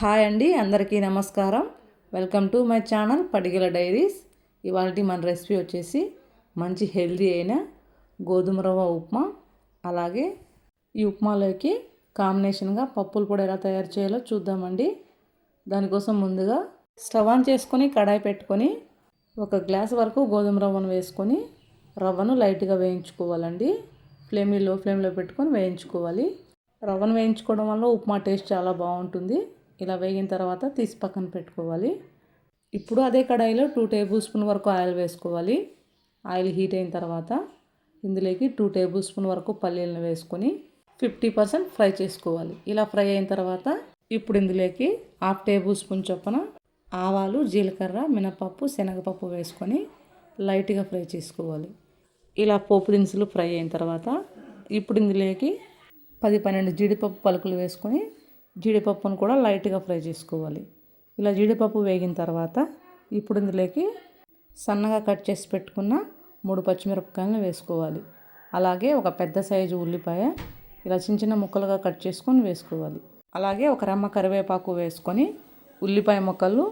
Hi అండి అందరికీ నమస్కారం. Welcome to my channel Padigala diaries. ఇవాళ మన రెసిపీ వచ్చేసి మంచి హెల్దీ అయిన గోధుమ రవ్వ ఉప్మా అలాగే ఈ ఉప్మాలోకి కాంబినేషన్గా పప్పులు పొడి ఎలా తయారు చేయాలో చూద్దామండి. దానికోసం ముందుగా స్టవ్ ఆన్ చేసుకొని కడాయి పెట్టుకొని ఒక గ్లాస్ వరకు గోధుమ రవ్వను వేసుకొని రవ్వను లైట్గా వేయించుకోవాలండి. ఫ్లేమ్ని లో ఫ్లేమ్లో పెట్టుకొని వేయించుకోవాలి. రవ్వను వేయించుకోవడం వల్ల ఉప్మా టేస్ట్ చాలా బాగుంటుంది. ఇలా వేగిన తర్వాత తీసి పక్కన పెట్టుకోవాలి. ఇప్పుడు అదే కడాయిలో టూ టేబుల్ స్పూన్ వరకు ఆయిల్ వేసుకోవాలి. ఆయిల్ హీట్ అయిన తర్వాత ఇందులోకి టూ టేబుల్ స్పూన్ వరకు పల్లీలను వేసుకొని ఫిఫ్టీ పర్సెంట్ ఫ్రై చేసుకోవాలి. ఇలా ఫ్రై అయిన తర్వాత ఇప్పుడు ఇందులోకి హాఫ్ టేబుల్ స్పూన్ చొప్పున ఆవాలు జీలకర్ర మినపప్పు శనగపప్పు వేసుకొని లైట్గా ఫ్రై చేసుకోవాలి. ఇలా పోపు దినుసులు ఫ్రై అయిన తర్వాత ఇప్పుడు ఇందులోకి పది పన్నెండు జీడిపప్పు పలుకులు వేసుకొని జీడిపప్పును కూడా లైట్గా ఫ్రై చేసుకోవాలి. ఇలా జీడిపప్పు వేగిన తర్వాత ఇప్పుడు ఇందులోకి సన్నగా కట్ చేసి పెట్టుకున్న మూడు పచ్చిమిరపకాయలను వేసుకోవాలి. అలాగే ఒక పెద్ద సైజు ఉల్లిపాయ ఇలా చిన్న చిన్న ముక్కలుగా కట్ చేసుకొని వేసుకోవాలి. అలాగే ఒక రెమ్మ కరివేపాకు వేసుకొని ఉల్లిపాయ ముక్కలు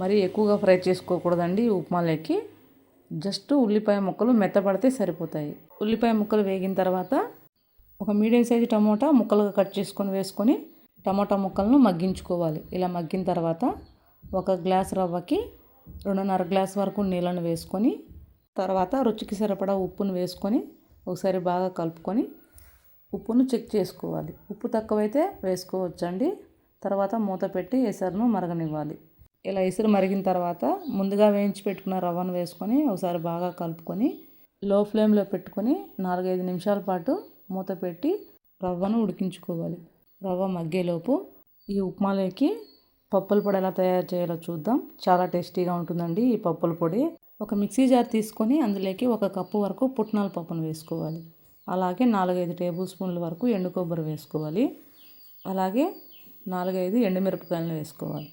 మరీ ఎక్కువగా ఫ్రై చేసుకోకూడదండి ఉప్మాలోకి. జస్ట్ ఉల్లిపాయ ముక్కలు మెత్తపడితే సరిపోతాయి. ఉల్లిపాయ ముక్కలు వేగిన తర్వాత ఒక మీడియం సైజు టమోటా ముక్కలుగా కట్ చేసుకొని వేసుకొని టమాటా ముక్కలను మగ్గించుకోవాలి. ఇలా మగ్గిన తర్వాత ఒక గ్లాస్ రవ్వకి రెండున్నర గ్లాస్ వరకు నీళ్ళను వేసుకొని తర్వాత రుచికి సరిపడా ఉప్పును వేసుకొని ఒకసారి బాగా కలుపుకొని ఉప్పును చెక్ చేసుకోవాలి. ఉప్పు తక్కువైతే వేసుకోవచ్చండి. తర్వాత మూత పెట్టి ఎసరును మరగనివ్వాలి. ఇలా ఎసురు మరిగిన తర్వాత ముందుగా వేయించి పెట్టుకున్న రవ్వను వేసుకొని ఒకసారి బాగా కలుపుకొని లో ఫ్లేమ్లో పెట్టుకొని నాలుగైదు నిమిషాల పాటు మూత పెట్టి రవ్వను ఉడికించుకోవాలి. రవ్వ మగ్గేలోపు ఈ ఉప్మాలోకి పప్పుల పొడి ఎలా తయారు చేయాలో చూద్దాం. చాలా టేస్టీగా ఉంటుందండి ఈ పప్పుల పొడి. ఒక మిక్సీ జార్ తీసుకొని అందులోకి ఒక కప్పు వరకు పుట్నాల పప్పును వేసుకోవాలి. అలాగే నాలుగైదు టేబుల్ స్పూన్ల వరకు ఎండు కొబ్బరి వేసుకోవాలి. అలాగే నాలుగైదు ఎండుమిరపకాయలను వేసుకోవాలి.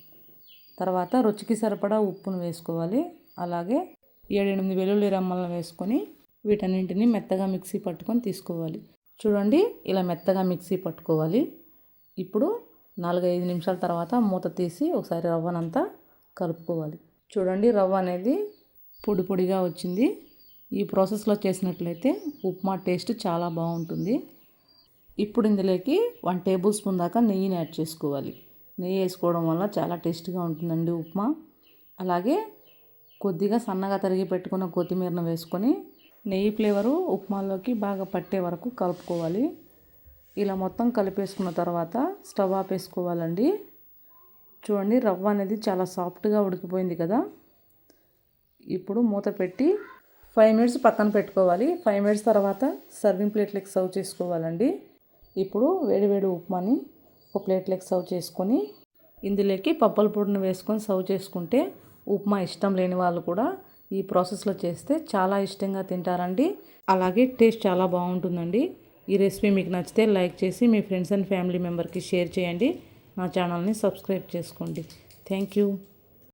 తర్వాత రుచికి సరిపడా ఉప్పును వేసుకోవాలి. అలాగే ఏడెనిమిది వెల్లుల్లి రమ్మలను వేసుకొని వీటన్నింటిని మెత్తగా మిక్సీ పట్టుకొని తీసుకోవాలి. చూడండి ఇలా మెత్తగా మిక్సీ పట్టుకోవాలి. ఇప్పుడు నాలుగైదు నిమిషాల తర్వాత మూత తీసి ఒకసారి రవ్వనంతా కలుపుకోవాలి. చూడండి రవ్వ అనేది పొడి పొడిగా వచ్చింది. ఈ ప్రాసెస్లో చేసినట్లయితే ఉప్మా టేస్ట్ చాలా బాగుంటుంది. ఇప్పుడు ఇందులోకి వన్ టేబుల్ స్పూన్ దాకా నెయ్యిని యాడ్ చేసుకోవాలి. నెయ్యి వేసుకోవడం వల్ల చాలా టేస్టీగా ఉంటుందండి ఉప్మా. అలాగే కొద్దిగా సన్నగా తరిగి పెట్టుకున్న కొత్తిమీరను వేసుకొని నెయ్యి ఫ్లేవరు ఉప్మాలోకి బాగా పట్టే వరకు కలుపుకోవాలి. ఇలా మొత్తం కలిపేసుకున్న తర్వాత స్టవ్ ఆపేసుకోవాలండి. చూడండి రవ్వ అనేది చాలా సాఫ్ట్గా ఉడికిపోయింది కదా. ఇప్పుడు మూత పెట్టి ఫైవ్ మినిట్స్ పక్కన పెట్టుకోవాలి. ఫైవ్ మినిట్స్ తర్వాత సర్వింగ్ ప్లేట్లకి సర్వ్ చేసుకోవాలండి. ఇప్పుడు వేడివేడి ఉప్మాని ఒక ప్లేట్లకి సర్వ్ చేసుకొని ఇందులోకి పప్పల పొడిని వేసుకొని సర్వ్ చేసుకుంటే ఉప్మా ఇష్టం లేని వాళ్ళు కూడా ఈ ప్రాసెస్లో చేస్తే చాలా ఇష్టంగా తింటారండి. అలాగే టేస్ట్ చాలా బాగుంటుందండి. ఈ రెసిపీ మీకు నచ్చితే లైక్ చేసి మీ ఫ్రెండ్స్ అండ్ ఫ్యామిలీ మెంబర్కి షేర్ చేయండి. నా ఛానల్ని సబ్స్క్రైబ్ చేసుకోండి. Thank you.